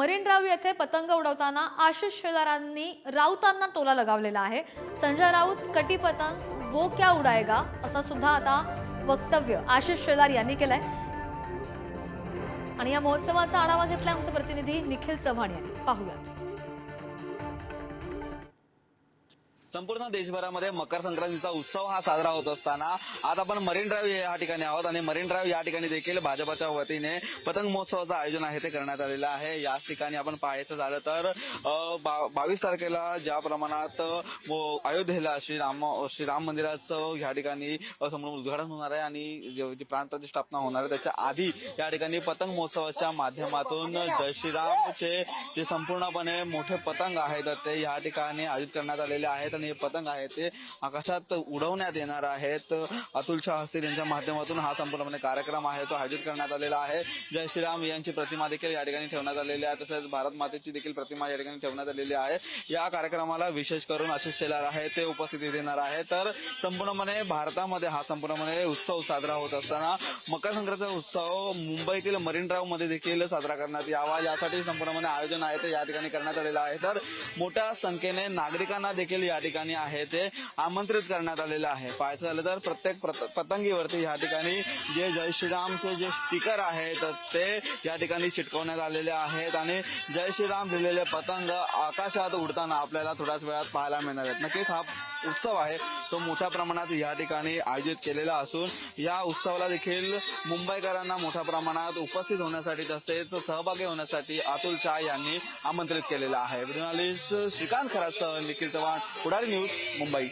Marine drive येथे पतंग उडवताना आशिष शेलारांनी राऊतांना टोला लगावलेला आहे. संजय राऊत कटी पतंग वो क्या उडायगा असा सुद्धा आता वक्तव्य आशिष शेलार यांनी केलंय. आणि या महोत्सवाचा आढावा घेतलाय आमचे प्रतिनिधी निखिल चव्हाण यांनी. पाहूया संपूर्ण देशभरामध्ये मकर संक्रांतीचा उत्सव हा साजरा होत असताना आज आपण मरीन ड्राईव्ह या ठिकाणी आहोत आणि मरीन ड्राईव्ह या ठिकाणी देखील भाजपच्या वतीने पतंग महोत्सवाचं आयोजन आहे ते करण्यात आलेलं आहे. या ठिकाणी आपण पाहायचं झालं तर बा- बावीस तारखेला ज्या प्रमाणात अयोध्येला श्रीराम श्रीराम मंदिराचं या ठिकाणी समोर उद्घाटन होणार आहे आणि जे जी प्राण प्रतिष्ठापना होणार आहे त्याच्या आधी या ठिकाणी पतंग महोत्सवाच्या माध्यमातून जय श्रीरामचे जे संपूर्णपणे मोठे पतंग आहेत ते या ठिकाणी आयोजित करण्यात आलेले आहेत. आणि हे पतंग आहे ते आकाशात उडवण्यात येणार आहेत. अतुल शाह हस्ते यांच्या माध्यमातून हा संपूर्णपणे कार्यक्रम आहे तो आयोजित करण्यात आलेला आहे. जय श्रीराम यांची प्रतिमा देखील या ठिकाणी ठेवण्यात आलेली आहे तसेच भारत मातेची देखील प्रतिमा या ठिकाणी ठेवण्यात आलेली आहे. या कार्यक्रमाला विशेष करून आशिष शेलार आहे ते उपस्थिती देणार आहे. तर संपूर्णपणे भारतामध्ये हा संपूर्णपणे उत्सव साजरा होत असताना मकर संक्रांतीचा उत्सव मुंबईतील मरीन ड्राईव्हमध्ये देखील साजरा करण्यात यावा यासाठी संपूर्णपणे आयोजन आहे ते या ठिकाणी करण्यात आलेलं आहे. तर मोठ्या संख्येने नागरिकांना देखील या ठिकाणी ठिकाणी आहे ते आमंत्रित करण्यात आलेलं आहे. पाहायचं झालं तर प्रत्येक पतंगीवरती या ठिकाणी जे जय श्रीरामचे जे स्टिकर आहेत ते या ठिकाणी चिटकवण्यात आलेले आहेत आणि जय श्रीराम लिहिलेले पतंग आकाशात उडताना आपल्याला थोड्याच वेळात पाहायला मिळणार आहेत. नक्कीच हा उत्सव आहे तो मोठ्या प्रमाणात या ठिकाणी आयोजित केलेला असून या उत्सवाला देखील मुंबईकरांना मोठ्या प्रमाणात उपस्थित होण्यासाठी तसेच सहभागी होण्यासाठी अतुल शाह यांनी आमंत्रित केलेलं आहे. जर्नलिस्ट श्रीकांत खरासह Nikhil Chavan पुढारी न्यूज मुंबई